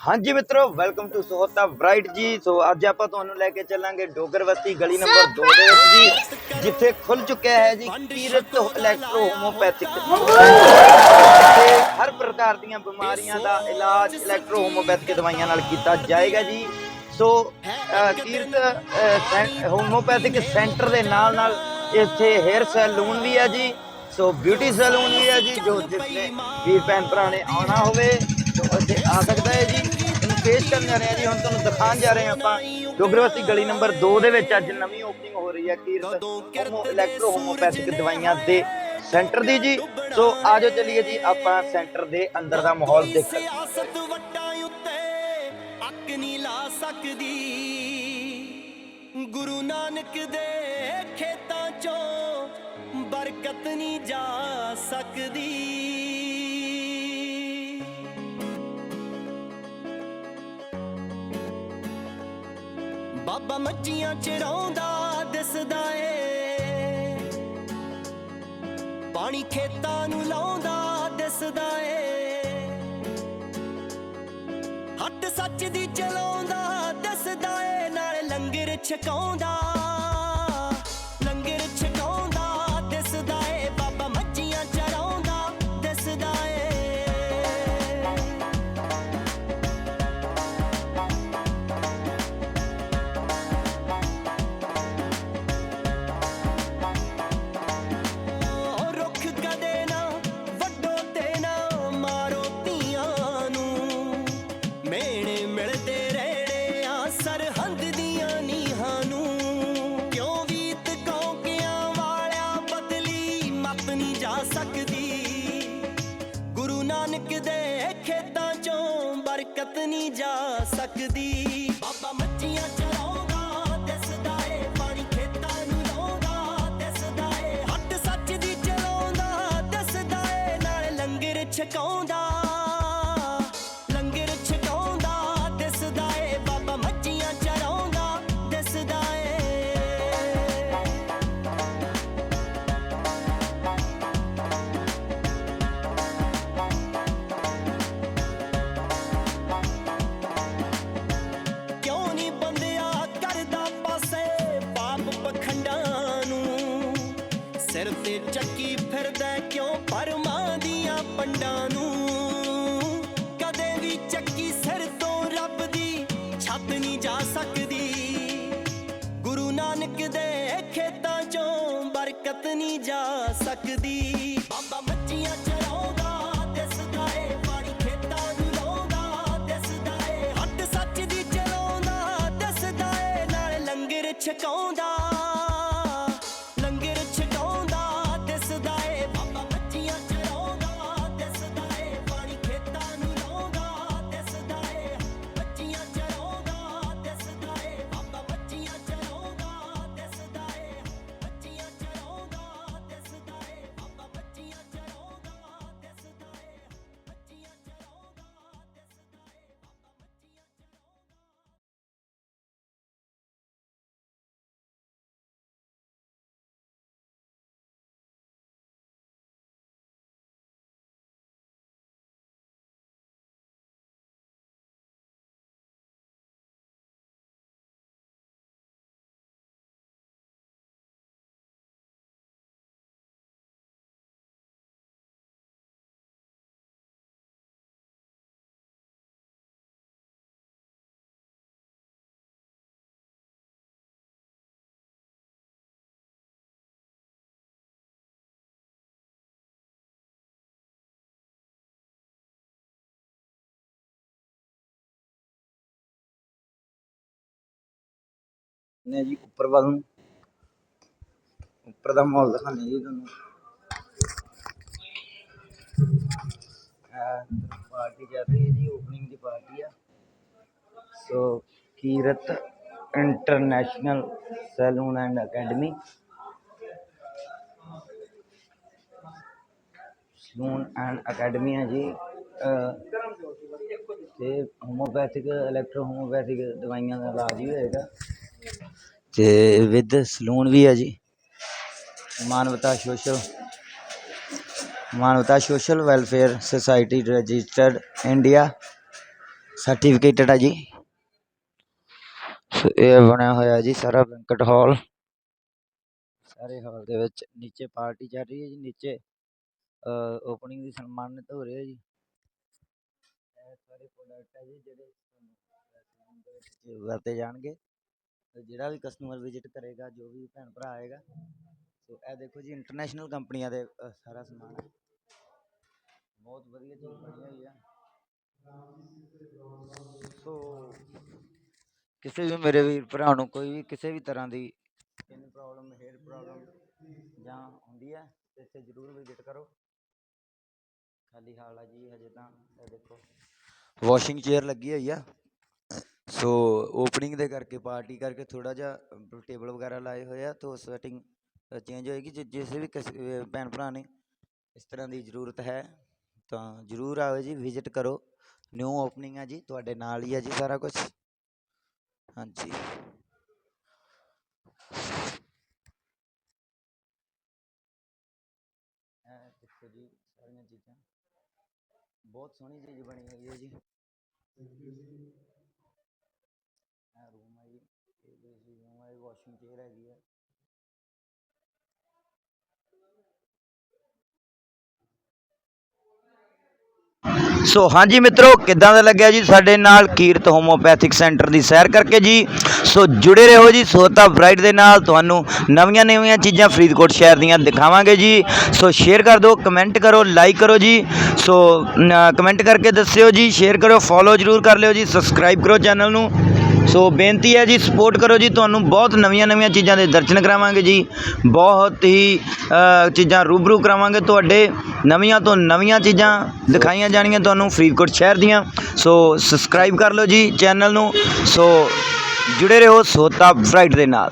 ਹਾਂਜੀ ਮਿੱਤਰੋ welcome to ਸੋਹਤਾ bright ਜੀ। ਸੋ ਅੱਜ ਆਪਾਂ ਤੁਹਾਨੂੰ ਲੈ ਕੇ ਚੱਲਾਂਗੇ ਡੋਗਰ ਡੋਗਰਵਸਤੀ ਗਲੀ ਨੰਬਰ 2 ਦੇ ਵਿੱਚ ਜੀ, ਜਿੱਥੇ ਖੁੱਲ ਚੁੱਕਿਆ ਹੈ ਜੀ ਕੀਰਤ ਇਲੈਕਟ੍ਰੋ ਹੋਮੋਪੈਥਿਕ ਹਰ ਪ੍ਰਕਾਰ ਦੀਆਂ ਬਿਮਾਰੀਆਂ ਦਾ ਇਲਾਜ ਇਲੈਕਟ੍ਰੋ ਹੋਮੋਪੈਥਿਕ ਦਵਾਈਆਂ ਨਾਲ ਕੀਤਾ ਜਾਏਗਾ ਜੀ। ਸੋ ਕੀਰਤ ਸੈਂ- ਹੋਮੋਪੈਥਿਕ ਸੈਂਟਰ ਦੇ ਨਾਲ ਨਾਲ ਇੱਥੇ ਹੇਅਰ ਸੈਲੂਨ ਵੀ ਹੈ ਜੀ। ਸੋ ਬਿਊਟੀ ਸੈਲੂਨ ਵੀ ਹੈ ਜੀ, ਜੋ ਜਿਸਨੇ ਵੀਰ ਭੈਣ ਭਰਾ ਨੇ ਆਉਣਾ ਹੋਵੇ। ਤੋ ਇੱਥੇ ਆ ਸਕਦਾ ਹੈ ਜੀ। ਤੁਹਾਨੂੰ ਪੇਸ਼ ਕਰਨ ਜਾ ਰਹੇ ਹਾਂ ਜੀ। ਹੁਣ ਤੁਹਾਨੂੰ ਦਿਖਾਉਣ ਜਾ ਰਹੇ ਹਾਂ ਆਪਾਂ। ਡੋਗਰਵਸਤੀ ਗਲੀ ਨੰਬਰ 2 ਦੇ ਵਿੱਚ ਅੱਜ ਨਵੀਂ ਓਪਨਿੰਗ ਹੋ ਰਹੀ ਹੈ। ਕੀਰਤ ਹੋਮੋ ਇਲੈਕਟ੍ਰੋ ਹੋਮੋਪੈਥਿਕ ਦਵਾਈਆਂ ਦੇ ਸੈਂਟਰ ਦੀ ਜੀ। ਸੋ ਆਜੋ ਚੱਲੀਏ ਜੀ। ਆਪਾਂ ਸੈਂਟਰ ਦੇ ਅੰਦਰ ਦਾ ਮਾਹੌਲ ਦੇਖਣ ਸਿਆਸਤ ਵੱਟਾਂ ਉੱਤੇ ਅੱਕ ਨਹੀਂ ਲਾ ਸਕਦੀ। ਗੁਰੂ ਨਾਨਕ ਦੇ ਖੇਤਾਂ ਚੋਂ ਬਰਕਤ ਨਹੀਂ ਜਾ ਸਕਦੀ। ਬਾਬਾ ਮੱਝੀਆਂ ਚਰਾਉਂਦਾ ਦਿਸਦਾ ਏ। ਪਾਣੀ ਖੇਤਾਂ ਨੂੰ ਲਾਉਂਦਾ, ਦਿਸਦਾ ਏ। ਹੱਟ ਸੱਚ ਦੀ ਚਲਾਉਂਦਾ, ਦਿਸਦਾ ਏ। ਨਾਲ ਲੰਗਰ ਛਕਾਉਂਦਾ, ਲੰਗਰ ਬਰਕਤ ਨਹੀਂ ਜਾ ਸਕਦੀ। ਬਾਬਾ ਮੱਛੀਆਂ ਚਰਾਉਂਦਾ, ਦਿਸਦਾ ਏ, ਪਾਣੀ ਖੇਤਾਂ ਨੂੰ ਲਾਉਂਦਾ, ਦਿਸਦਾ ਏ। ਹੱਟ ਸੱਚ ਦੀ ਚਲਾਉਂਦਾ, ਦਿਸਦਾ ਏ, ਨਾਲ ਲੰਗਰ ਛਕਾਉਂਦਾ। ਦੀਆਂ ਨੂੰ। ਕਦੇ ਵੀ ਚੱਕੀ ਸਿਰ ਤੋਂ ਰੱਬ ਦੀ ਛੱਤ ਨਹੀਂ ਜਾ ਸਕਦੀ। ਗੁਰੂ ਨਾਨਕ ਦੇ ਖੇਤਾਂ ਚੋਂ ਬਰਕਤ ਨਹੀਂ ਜਾ ਸਕਦੀ। ਬਾਬਾ ਮੱਝੀਆਂ ਚਰਾਉਂਦਾ ਨੇ ਜੀ ਉੱਪਰ ਵੱਲ ਨੂੰ। ਉੱਪਰ ਦਾ ਮਾਹੌਲ ਦਿਖਾਉਂਦੇ ਜੀ ਤੁਹਾਨੂੰ। ਪਾਰਟੀ ਚੱਲ ਰਹੀ ਹੈ ਜੀ ਓਪਨਿੰਗ ਦੀ ਪਾਰਟੀ ਆ। So Kirat international salon and academy salon and academy ਹੈ ਜੀ। ਅਹ ਤੇ ਹੋਮੋਪੈਥਿਕ ਇਲੈਕਟ੍ਰੋ ਹੋਮੋਪੈਥਿਕ ਦਵਾਈਆਂ ਦਾ ਇਲਾਜ ਵੀ ਹੋਏਗਾ। ਤੇ ਵਿਦ ਸਲੂਨ ਵੀ ਹੈ ਜੀ। Manavta social Manavta social welfare society registered India certificated ਹੈ ਜੀ। ਸੋ ਇਹ ਬਣਿਆ ਹੋਇਆ ਜੀ ਸਾਰਾ ਬੈਂਕਟ ਹਾਲ। ਸਾਰੇ ਹਾਲ ਦੇ ਵਿੱਚ ਨੀਚੇ ਪਾਰਟੀ ਚੱਲ ਰਹੀ ਹੈ ਜੀ, ਨੀਚੇ ਓਪਨਿੰਗ ਦੀ ਸਨਮਾਨਿਤ ਹੋ ਰਿਹਾ ਜੀ। ਇਹ ਸਾਰੇ ਪ੍ਰੋਡਕਟ ਹੈ ਜੀ ਜਿਹੜੇ ਵਰਤੇ ਜਾਣਗੇ। ਜਿਹੜਾ ਵੀ ਕਸਟਮਰ ਵਿਜ਼ਿਟ ਕਰੇਗਾ ਜੋ ਵੀ ਭੈਣ ਭਰਾ ਆਏਗਾ। ਸੋ ਇਹ ਦੇਖੋ ਜੀ ਇੰਟਰਨੈਸ਼ਨਲ ਕੰਪਨੀਆਂ ਦੇ ਅ, ਸਾਰਾ ਸਮਾਨ ਹੈ। ਬਹੁਤ ਵਧੀਆ ਚੀਜ਼ ਬਣੀ ਹੋਈ ਆ। ਸੋ ਕਿਸੇ ਵੀ ਮੇਰੇ ਵੀਰ ਭਰਾ ਨੂੰ ਕੋਈ ਵੀ ਕਿਸੇ ਵੀ ਤਰ੍ਹਾਂ ਦੀ ਸਕਿਨ ਪ੍ਰੋਬਲਮ ਹੇਅਰ ਪ੍ਰੋਬਲਮ ਜਾਂ ਹੁੰਦੀ ਹੈ ਤੇ ਇੱਥੇ ਜ਼ਰੂਰ ਵਿਜ਼ਿਟ ਕਰੋ। ਖਾਲੀ ਹਾਲ ਆ ਜੀ ਹਜੇ ਤਾਂ ਇਹ ਦੇਖੋ। ਵਾਸ਼ਿੰਗ ਚੇਅਰ ਲੱਗੀ ਹੋਈ ਆ। ਸੋ ਓਪਨਿੰਗ ਦੇ ਕਰਕੇ ਪਾਰਟੀ ਕਰਕੇ ਥੋੜਾ ਜਿਹਾ ਟੇਬਲ ਵਗੈਰਾ ਲਾਏ ਹੋਏ ਆ, ਤਾਂ ਸਵੈਟਿੰਗ ਚੇਂਜ ਹੋਏਗੀ, ਜੇ ਜਿਸ ਵੀ ਕਿਸੇ ਭੈਣ ਭਰਾ ਨੇ ਇਸ ਤਰ੍ਹਾਂ ਦੀ ਜ਼ਰੂਰਤ ਹੈ, ਤਾਂ ਜ਼ਰੂਰ ਆਓ ਜੀ ਵਿਜ਼ਿਟ ਕਰੋ। ਨਿਊ ਓਪਨਿੰਗ ਆ ਜੀ, ਤੁਹਾਡੇ ਨਾਲ ਹੀ ਆ ਜੀ ਸਾਰਾ ਕੁਝ ਹਾਂਜੀ। ਦੇਖੋ ਜੀ, ਸਾਰੀਆਂ ਚੀਜ਼ਾਂ। ਬਹੁਤ ਸੋਹਣੀ ਚੀਜ਼ ਬਣੀ ਹੋਈ ਹੈ ਜੀ। ਇਹ ਰੂਮ ਹੈ ਜੀ, ਇਹ ਰੂਮ ਹੈ ਵਾਸ਼ਿੰਗ ਚੇਅਰ ਹੈਗੀ ਹੈ ਸੋ ਹਾਂਜੀ ਮਿੱਤਰੋ, ਕਿੱਦਾਂ ਦਾ ਲੱਗਿਆ ਜੀ ਸਾਡੇ ਨਾਲ ਕੀਰਤ ਹੋਮੋਪੈਥਿਕ ਸੈਂਟਰ ਦੀ ਸੈਰ ਕਰਕੇ ਜੀ? ਸੋ ਜੁੜੇ ਰਹੋ ਜੀ ਸੋਤਾ ਬ੍ਰਾਈਟ ਦੇ ਨਾਲ ਤੁਹਾਨੂੰ ਨਵੀਆਂ ਨਵੀਆਂ ਚੀਜ਼ਾਂ ਫਰੀਦਕੋਟ ਸ਼ਹਿਰ ਦੀਆਂ ਦਿਖਾਵਾਂਗੇ ਜੀ। ਸੋ ਸ਼ੇਅਰ ਕਰ ਦਿਓ ਕਮੈਂਟ ਕਰੋ ਲਾਈਕ ਕਰੋ ਜੀ। ਸੋ ਕਮੈਂਟ ਕਰਕੇ ਦੱਸਿਓ ਜੀ ਸ਼ੇਅਰ ਕਰੋ ਫੋਲੋ ਜਰੂਰ ਕਰ ਲਿਓ ਜੀ ਸਬਸਕ੍ਰਾਈਬ ਕਰੋ ਚੈਨਲ ਨੂੰ। ਸੋ ਬੇਨਤੀ ਹੈ ਜੀ ਸਪੋਰਟ ਕਰੋ ਜੀ, ਤੁਹਾਨੂੰ ਬਹੁਤ ਨਵੀਆਂ ਨਵੀਆਂ ਚੀਜ਼ਾਂ ਦੇ ਦਰਸ਼ਨ ਕਰਾਵਾਂਗੇ ਜੀ। ਬਹੁਤ ਹੀ ਚੀਜ਼ਾਂ ਰੂਬਰੂ ਕਰਾਵਾਂਗੇ ਤੁਹਾਡੇ। ਨਵੀਆਂ ਤੋਂ ਨਵੀਆਂ ਚੀਜ਼ਾਂ ਦਿਖਾਈਆਂ ਜਾਣਗੀਆਂ ਤੁਹਾਨੂੰ ਫਰੀਦਕੋਟ ਸ਼ਹਿਰ ਦੀਆਂ। ਸੋ ਸਬਸਕ੍ਰਾਈਬ ਕਰ ਲਓ ਜੀ ਚੈਨਲ ਨੂੰ। ਸੋ ਜੁੜੇ ਰਹੋ ਸੋਤਾ ਬ੍ਰਾਈਟ ਦੇ ਨਾਲ।